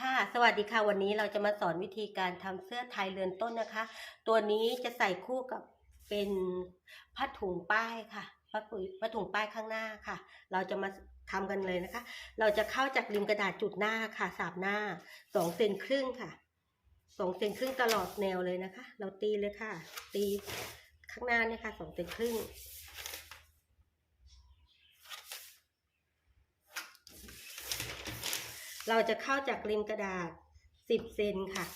ค่ะ สวัสดีค่ะ วันนี้เราจะมาสอนวิธีการทำเสื้อไทยเรือนต้นนะคะ ตัวนี้จะใส่คู่กับเป็นผ้าถุงป้ายค่ะผ้าถุงผ้าถุงป้ายข้างหน้าค่ะ เราจะมาทำกันเลยนะคะ เราจะเข้าจากริมกระดาษจุดหน้าค่ะสามหน้าสองเซนครึ่งค่ะสองเซนครึ่งตลอดแนวเลยนะคะ เราตีเลยค่ะ ตีข้างหน้าเนี่ยค่ะสองเซนครึ่ง เราจะเข้าจากริมกระดาษ 10 เซนค่ะ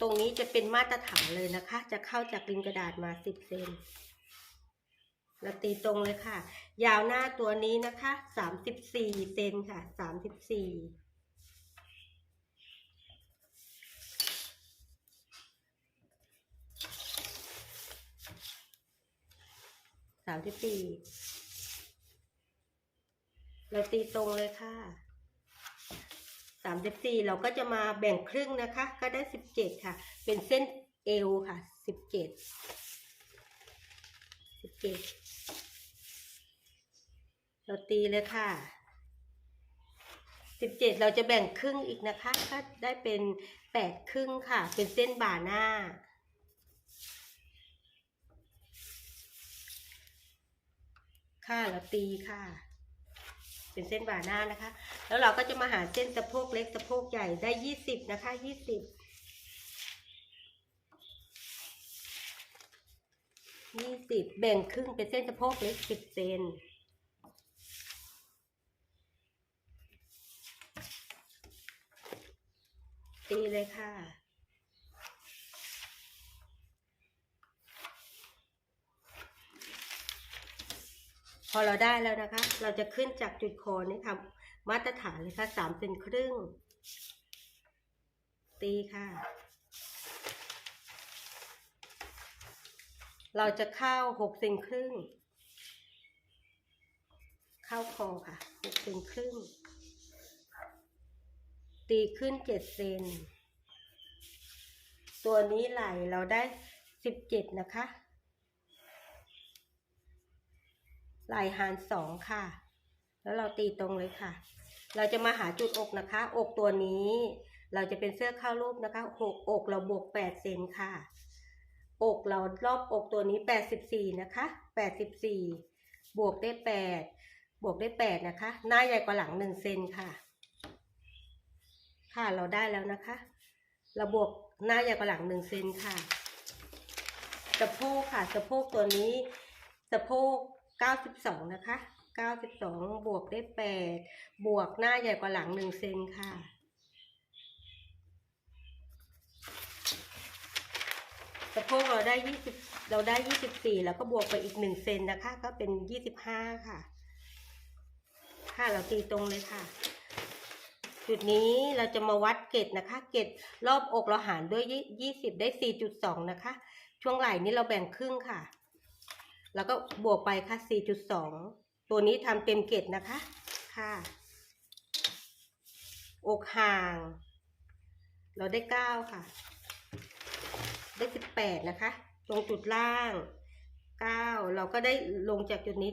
ตรงนี้จะเป็นมาตรฐานเลยนะคะ จะเข้าจากริมกระดาษมา 10 เซนเราตีตรงเลยค่ะ ยาวหน้าตัวนี้นะคะ 34 เซนค่ะ 34สามสิบสี่ เราตีตรงเลยค่ะสามสิบสี่เราก็จะมาแบ่งครึ่งนะคะ ก็ได้สิบเจ็ดค่ะ เป็นเส้นเอวค่ะสิบเจ็ดสิบเจ็ดเราตีเลยค่ะสิบเจ็ดเราจะแบ่งครึ่งอีกนะคะ ก็ได้เป็นแปดครึ่งค่ะ เป็นเส้นบ่าหน้าค่ะเราตีค่ะ เป็นเส้นบ่าหน้านะคะ แล้วเราก็จะมาหาเส้นสะโพกเล็กสะโพกใหญ่ได้ยี่สิบนะคะยี่สิบยี่สิบแบ่งครึ่งเป็นเส้นสะโพกเล็กสิบเซนตีเลยค่ะ อเราได้แล้วนะคะ เราจะขึ้นจากจุดโคนนี่ค่ะมาตรฐานเลยค่ะสามเซนครึ่ง ตีค่ะ เราจะเข้าหกเซนครึ่ง เข้าคอค่ะหกเซนครึ่ง ตีขึ้นเจ็ดเซน ตัวนี้ไหลเราได้สิบเจ็ดนะคะ ไหล่หารสองค่ะ แล้วเราตีตรงเลยค่ะ เราจะมาหาจุดอกนะคะ อกตัวนี้ เราจะเป็นเสื้อเข้ารูปนะคะหกอกเราบวกแปดเซนค่ะ อกเรารอบอกตัวนี้แปดสิบสี่นะคะแปดสิบสี่บวกได้แปดบวกได้แปดนะคะ หน้าใหญ่กว่าหลังหนึ่งเซนค่ะ ค่ะเราได้แล้วนะคะ เราบวกหน้าใหญ่กว่าหลังหนึ่งเซนค่ะสะโพกค่ะสะโพกตัวนี้สะโพก เก้าสิบสองนะคะเก้าสิบสองบวกได้แปดบวกหน้าใหญ่กว่าหลังหนึ่งเซนค่ะ สะโพกเราได้ยี่สิบเราได้ยี่สิบสี่แล้วก็บวกไปอีกหนึ่งเซนนะคะ ก็เป็นยี่สิบห้าค่ะ ค่ะเราตีตรงเลยค่ะจุดนี้เราจะมาวัดเกตนะคะ เกตรอบอกเราหารด้วยยี่สิบได้สี่จุดสองนะคะ ช่วงไหล่นี้เราแบ่งครึ่งค่ะ แล้วก็บวกไปค่ะ4.2 ตัวนี้ทำเต็มเกตนะคะ ค่ะ อกห่าง เราได้ 9 ค่ะ ได้ 18 นะคะ ตรงจุดล่าง 9 เราก็ได้ลงจากจุดนี้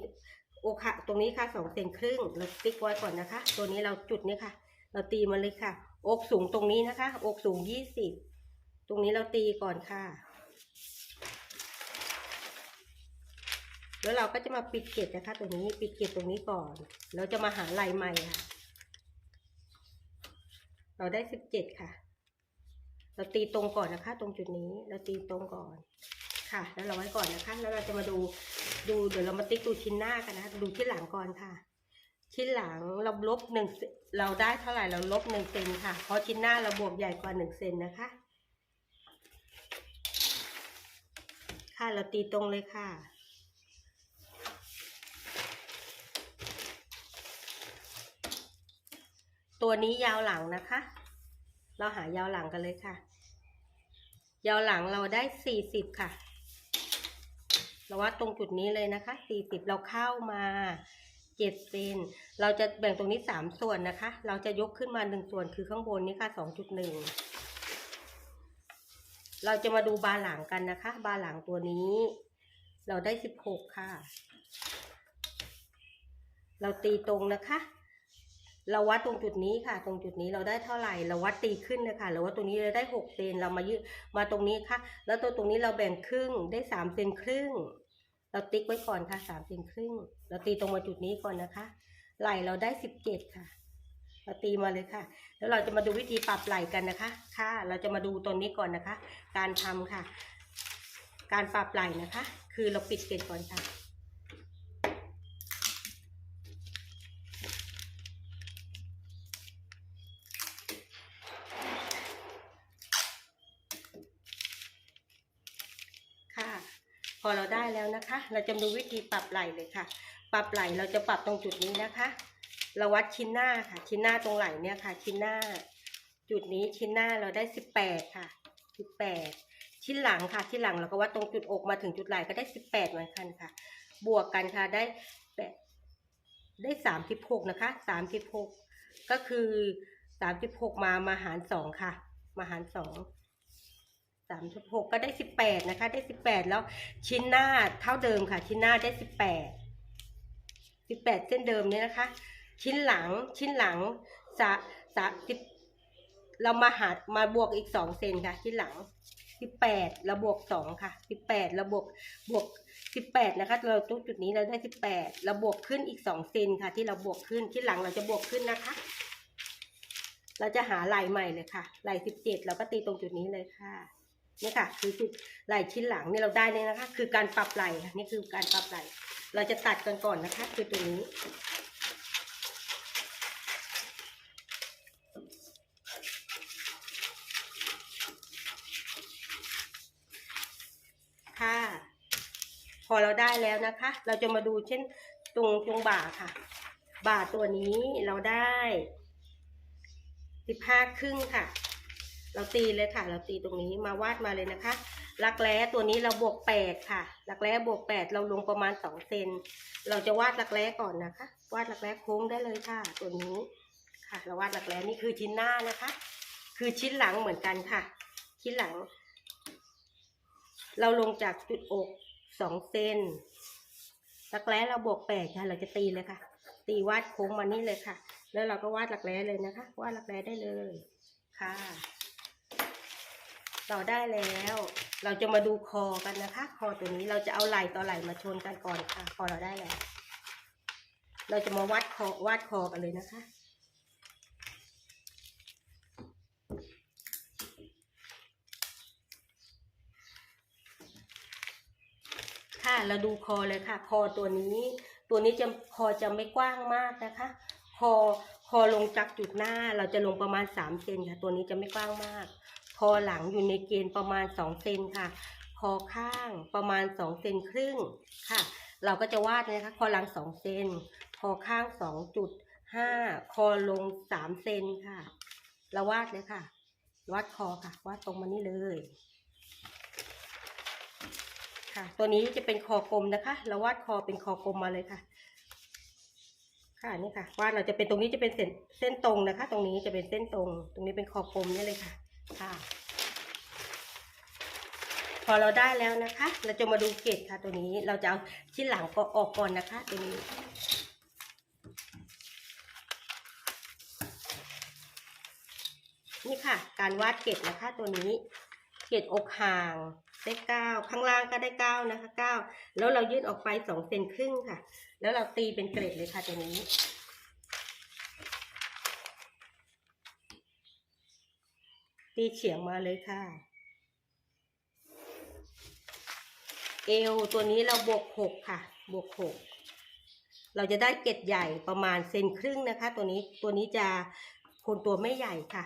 อกห่างตรงนี้ค่ะ2เซนครึ่งเราติ๊กไว้ก่อนนะคะ ตัวนี้เราจุดนี้ค่ะ เราตีมาเลยค่ะ อกสูงตรงนี้นะคะ อกสูง20ตรงนี้เราตีก่อนค่ะ แล้วเราก็จะมาปิดเกล็ดนะคะตรงนี้ปิดเกล็ดตรงนี้ก่อน เราจะมาหาลายใหม่ค่ะ เราได้สิบเจ็ดค่ะ เราตีตรงก่อนนะคะ ตรงจุดนี้เราตีตรงก่อนค่ะ แล้วเราไว้ก่อนนะคะ แล้วเราจะมาดูดูเดี๋ยวเรามาติ๊กดูชิ้นหน้ากันนะคะดูชิ้นหลังก่อนค่ะ ชิ้นหลังเราลบหนึ่งเราได้เท่าไหร่เราลบหนึ่งเซนค่ะ เพราะชิ้นหน้าเราบวกใหญ่กว่าหนึ่งเซนนะคะ ค่ะเราตีตรงเลยค่ะ ตัวนี้ยาวหลังนะคะ เราหายาวหลังกันเลยค่ะ ยาวหลังเราได้สี่สิบค่ะ เราวัดตรงจุดนี้เลยนะคะสี่สิบเราเข้ามาเจ็ดเซนเราจะแบ่งตรงนี้สามส่วนนะคะ เราจะยกขึ้นมาหนึ่งส่วนคือข้างบนนี้ค่ะสองจุดหนึ่งเราจะมาดูบาหลังกันนะคะ บาหลังตัวนี้ เราได้สิบหกค่ะ เราตีตรงนะคะ เราวัดตรงจุดนี้ค่ะ ตรงจุดนี้เราได้เท่าไหร่ เราวัดตีขึ้นนะคะเราวัดตรงนี้เราได้หกเซนเรามายืดมาตรงนี้ค่ะ แล้วตัวตรงนี้เราแบ่งครึ่งได้สามเซนครึ่ง เราติ๊กไว้ก่อนค่ะสามเซนครึ่ง เราตีตรงมาจุดนี้ก่อนนะคะ ไหลเราได้สิบเจ็ดค่ะ เราตีมาเลยค่ะ แล้วเราจะมาดูวิธีปรับไหล่กันนะคะ ค่ะ เราจะมาดูตรงนี้ก่อนนะคะ การทำค่ะ การปรับไหล่นะคะ คือเราปิดเกล็ดก่อนค่ะ พอเราได้แล้วนะคะ เราจะดูวิธีปรับไหล่เลยค่ะ ปรับไหล่เราจะปรับตรงจุดนี้นะคะ เราวัดชิ้นหน้าค่ะ ชิ้นหน้าตรงไหล่เนี่ยค่ะ ชิ้นหน้า จุดนี้ชิ้นหน้าเราได้สิบแปดค่ะสิบแปดชิ้นหลังค่ะ ชิ้นหลังเราก็วัดตรงจุดอกมาถึงจุดไหล่ก็ได้สิบแปดเหมือนกันค่ะ บวกกันค่ะได้แปดได้สามสิบหกนะคะสามสิบหกก็คือสามสิบหกมามาหารสองค่ะ มาหารสองามสิบหกก็ได้สิบแปดนะคะ ได้สิบแปดแล้วชิ้นหน้าเท่าเดิมค่ะ ชิ้นหน้าได้สิบแปดสิบแปดเส้นเดิมเนี่ยนะคะ ชิ้นหลังชิ้นหลังสะสะสิบเรามาหามาบวกอีกสองเซนค่ะ ชิ้นหลังสิบแปดเราบวกสองค่ะสิบแปดเราบวกบวกสิบแปดนะคะ เราตรงจุดนี้เราได้สิบแปดเราบวกขึ้นอีกสองเซนค่ะ ที่เราบวกขึ้นชิ้นหลังเราจะบวกขึ้นนะคะเราจะหาลายใหม่เลยค่ะลายสิบเจ็ดเราก็ตีตรงจุดนี้เลยค่ะ นี่ค่ะ คือจุดลายชิ้นหลังนี่เราได้เลยนะคะ คือการปรับไหล่นี่คือการปรับไหล่เราจะตัดกันก่อนนะคะ คือตรงนี้ค่ะพอเราได้แล้วนะคะ เราจะมาดูเช่นตรงตรงบ่าค่ะ บ่าตัวนี้เราได้สิบห้าครึ่งค่ะ เราตีเลยค่ะ เราตีตรงนี้มาวาดมาเลยนะคะรักแร้ตัวนี้เราบวกแปดค่ะรักแร้บวกแปดเราลงประมาณสองเซนเราจะวาดรักแร้ก่อนนะคะ วาดรักแร้โค้งได้เลยค่ะ ตัวนี้ค่ะ เราวาดรักแร้นี่คือชิ้นหน้านะคะ คือชิ้นหลังเหมือนกันค่ะ ชิ้นหลัง เราลงจากจุดอกสองเซนรักแร้เราบวกแปดค่ะเราจะตีเลยค่ะ ตีวาดโค้งมานี่เลยค่ะ แล้วเราก็วาดรักแร้เลยนะคะ วาดรักแร้ได้เลยค่ะ เราได้แล้ว เราจะมาดูคอกันนะคะ คอตัวนี้เราจะเอาไหล่ต่อไหล่มาชนกันก่อนค่ะคอเราได้แล้ว เราจะมาวัดคอวาดคอกันเลยนะคะค่ะเราดูคอเลยค่ะ คอตัวนี้ ตัวนี้จะคอจะไม่กว้างมากนะคะ คอคอลงจากจุดหน้าเราจะลงประมาณสามเซนค่ะ ตัวนี้จะไม่กว้างมาก อหลังอยู่ในเกณฑ์ประมาณสองเซนค่ะ คอข้างประมาณสองเซนครึ่งค่ะ เราก็จะวาดนะคะ คอหลังสองเซน คอข้างสองจุดห้าคอลงสามเซนค่ะ เราวาดเลยค่ะ วาดคอค่ะ วาดตรงมานี่เลยค่ะตัวนี้จะเป็นคอกลมนะคะ เราวาดคอเป็นคอกลมมาเลยค่ะ ค่ะนี่ค่ะ วาดเราจะเป็นตรงนี้จะเป็นเส้นเส้นตรงนะคะ ตรงนี้จะเป็นเส้นตรง ตรงนี้เป็นคอกลมนี่เลยค่ะ ค่ะ พอเราได้แล้วนะคะ เราจะมาดูเกล็ดค่ะตัวนี้ เราจะเอาชิ้นหลังก็ออกก่อนนะคะตัวนี้นี่ค่ะ การวาดเกล็ดนะคะตัวนี้ เกล็ดอกห่างได้เก้าข้างล่างก็ได้เก้านะคะเก้าแล้วเรายื่นออกไปสองเซนครึ่งค่ะ แล้วเราตีเป็นเกล็ดเลยค่ะตัวนี้ ตีเฉียงมาเลยค่ะ เอวตัวนี้เราบวกหกค่ะ บวกหกเราจะได้เกล็ดใหญ่ประมาณเซนครึ่งนะคะ ตัวนี้ตัวนี้จะคนตัวไม่ใหญ่ค่ะ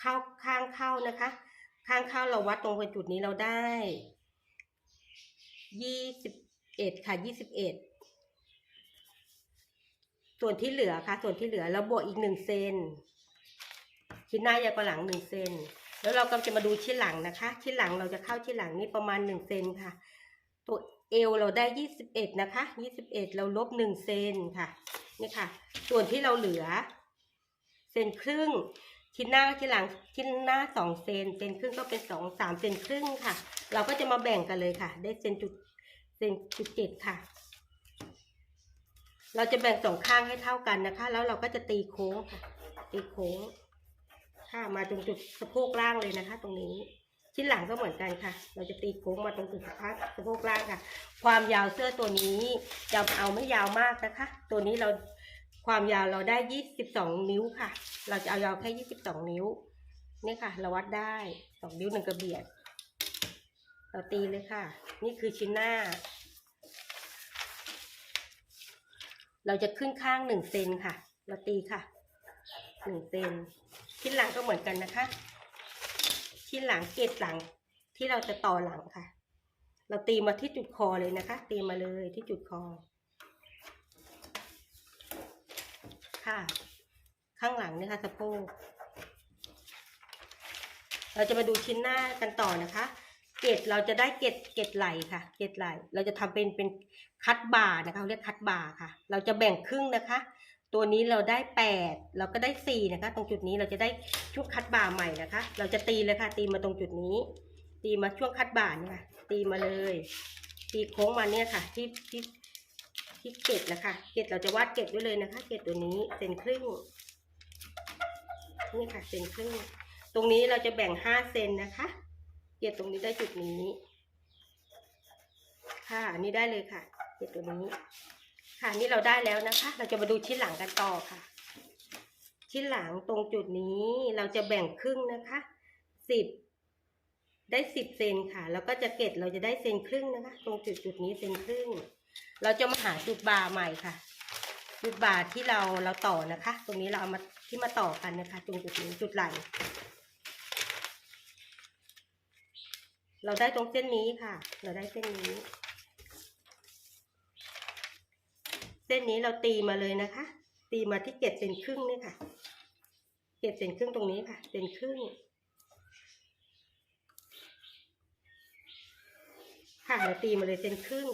เข้าข้างเข้านะคะ ข้างเข้าเราวัดตรงจุดนี้เราได้ยี่สิบเอ็ดค่ะยี่สิบเอ็ดส่วนที่เหลือค่ะ ส่วนที่เหลือเราบวกอีกหนึ่งเซน ชิ้นหน้าใหญ่กว่าหลังหนึ่งเซนแล้วเราก็จะมาดูชิ้นหลังนะคะ ชิ้นหลังเราจะเข้าชิ้นหลังนี่ประมาณหนึ่งเซนค่ะ ตัวเอวเราได้ยี่สิบเอ็ดนะคะยี่สิบเอ็ดเราลบหนึ่งเซนค่ะนี่ค่ะ ส่วนที่เราเหลือเซนครึ่ง ชิ้นหน้าชิ้นหลังชิ้นหน้าสองเซนเซนครึ่งก็เป็นสองสามเซนครึ่งค่ะ เราก็จะมาแบ่งกันเลยค่ะ ได้เซนจุดเซนจุดเจ็ดค่ะ เราจะแบ่งสองข้างให้เท่ากันนะคะ แล้วเราก็จะตีโค้งค่ะ ตีโค้ง ค่ะมาตรงจุดสะโพกล่างเลยนะคะ ตรงนี้ ชิ้นหลังก็เหมือนกันค่ะ เราจะตีโค้งมาตรงจุดสะโพกสะโพกล่างค่ะ ความยาวเสื้อตัวนี้จะเอาไม่ยาวมากนะคะ ตัวนี้เราความยาวเราได้ยี่สิบสองนิ้วค่ะ เราจะเอายาวแค่ยี่สิบสองนิ้วนี่ค่ะ เราวัดได้สองนิ้วหนึ่งกระเบียด เราตีเลยค่ะ นี่คือชิ้นหน้า เราจะขึ้นข้างหนึ่งเซนค่ะ เราตีค่ะหนึ่งเซน ชิ้นหลังก็เหมือนกันนะคะ ชิ้นหลังเกตหลังที่เราจะต่อหลังค่ะ เราตีมาที่จุดคอเลยนะคะ ตีมาเลยที่จุดคอ ค่ะ ข้างหลังเนี่ยค่ะสะโพกเราจะมาดูชิ้นหน้ากันต่อนะคะ เกตเราจะได้เกตเกตไหลค่ะ เกตไหล เราจะทำเป็นเป็นคัดบ่านะคะเรียกคัดบ่าค่ะ เราจะแบ่งครึ่งนะคะ ตัวนี้เราได้แปดเราก็ได้สี่นะคะ ตรงจุดนี้เราจะได้ช่วงคัดบ่าใหม่นะคะ เราจะตีเลยค่ะ ตีมาตรงจุดนี้ ตีมาช่วงคัดบ่าเนี่ยค่ะ ตีมาเลย ตีโค้งมาเนี่ยค่ะ ที่ที่ที่เกตนะคะ เกตเราจะวาดเกตไว้เลยนะคะ เกตตัวนี้เซนครึ่ง นี่ค่ะเซนครึ่ง ตรงนี้เราจะแบ่งห้าเซนนะคะ เกตตรงนี้ได้จุดนี้ ค่ะ อันนี้ได้เลยค่ะ เกตตัวนี้ ค่ะนี่เราได้แล้วนะคะ เราจะมาดูชิ้นหลังกันต่อค่ะ ชิ้นหลังตรงจุดนี้เราจะแบ่งครึ่งนะคะสิบได้สิบเซนค่ะ แล้วก็จะเกตเราจะได้เซนครึ่งนะคะ ตรงจุดจุดนี้เซนครึ่ง เราจะมาหาจุดบาใหม่ค่ะ จุดบาที่เราเราต่อนะคะ ตรงนี้เราเอามาที่มาต่อกันนะคะ ตรงจุดนี้จุดไหลเราได้ตรงเส้นนี้ค่ะ เราได้เส้นนี้ เส้นนี้เราตีมาเลยนะคะ ตีมาที่เจ็ดเซนครึ่งนี่ค่ะเจ็ดเซนครึ่งตรงนี้ค่ะเซนครึ่งค่ะเราตีมาเลยเซนครึ่ง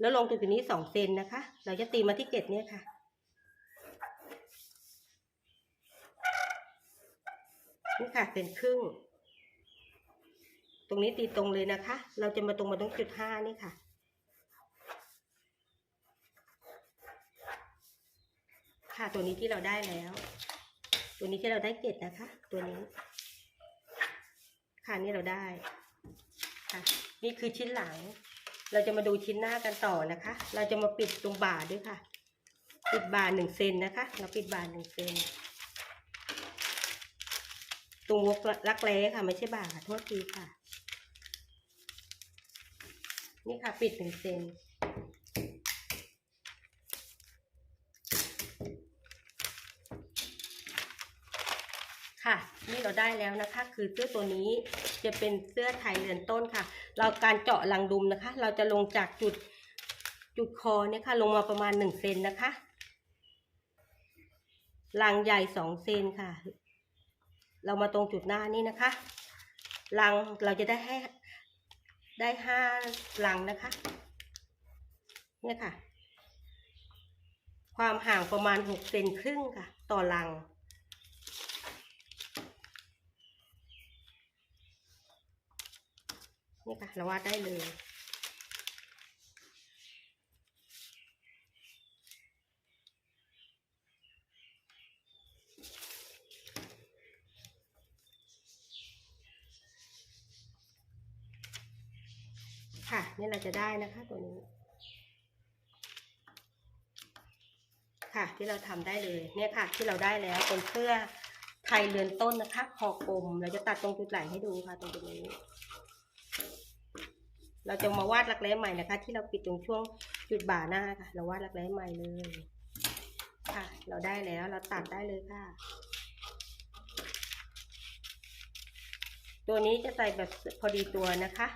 แล้วลงตรงจุดนี้สองเซนนะคะ เราจะตีมาที่เจ็ดเนี่ยค่ะนี่ค่ะเซนครึ่ง ตรงนี้ตีตรงเลยนะคะ เราจะมาตรงมาตรงจุดห้านี่ค่ะ ค่ะ ตัวนี้ที่เราได้แล้ว ตัวนี้ที่เราได้เกตนะคะ ตัวนี้ ค่ะนี่เราได้ค่ะ นี่คือชิ้นหลัง เราจะมาดูชิ้นหน้ากันต่อนะคะ เราจะมาปิดตรงบ่าด้วยค่ะ ปิดบ่าหนึ่งเซนนะคะ เราปิดบ่าหนึ่งเซนตรงวกรักแร้ค่ะ ไม่ใช่บ่าค่ะโทษทีค่ะ นี่ค่ะ ปิดหนึ่งเซน ค่ะ นี่เราได้แล้วนะคะ คือเสื้อตัวนี้จะเป็นเสื้อไทยเรือนต้นค่ะ เราการเจาะรังดุมนะคะ เราจะลงจากจุดจุดคอเนี่ยค่ะลงมาประมาณหนึ่งเซนนะคะรังใหญ่สองเซนค่ะ เรามาตรงจุดหน้านี่นะคะรังเราจะได้ให้ได้ห้ารังนะคะเนี่ยค่ะ ความห่างประมาณหกเซนครึ่งค่ะ ต่อรัง นี่ค่ะเราวาดได้เลยค่ะนี่เราจะได้นะคะตัวนี้ ค่ะที่เราทำได้เลยเนี่ยค่ะที่เราได้แล้วเป็นเสื้อไทยเรือนต้นนะคะคอกลมเราจะตัดตรงจุดไหล่ให้ดูค่ะตรงจุดนี้ เราจะมาวาดรักแร้ใหม่นะคะ ที่เราปิดตรงช่วงจุดบ่าหน้าค่ะ เราวาดรักแร้ใหม่เลย ค่ะ เราได้แล้วเราตัดได้เลยค่ะ ตัวนี้จะใส่แบบพอดีตัวนะคะ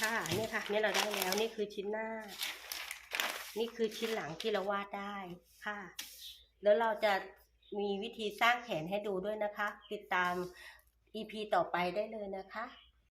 ค่ะนี่ค่ะนี่เราได้แล้วนี่คือชิ้นหน้า นี่คือชิ้นหลังที่เราวาดได้ค่ะ แล้วเราจะมีวิธีสร้างแขนให้ดูด้วยนะคะ ติดตาม EP ต่อไปได้เลยนะคะ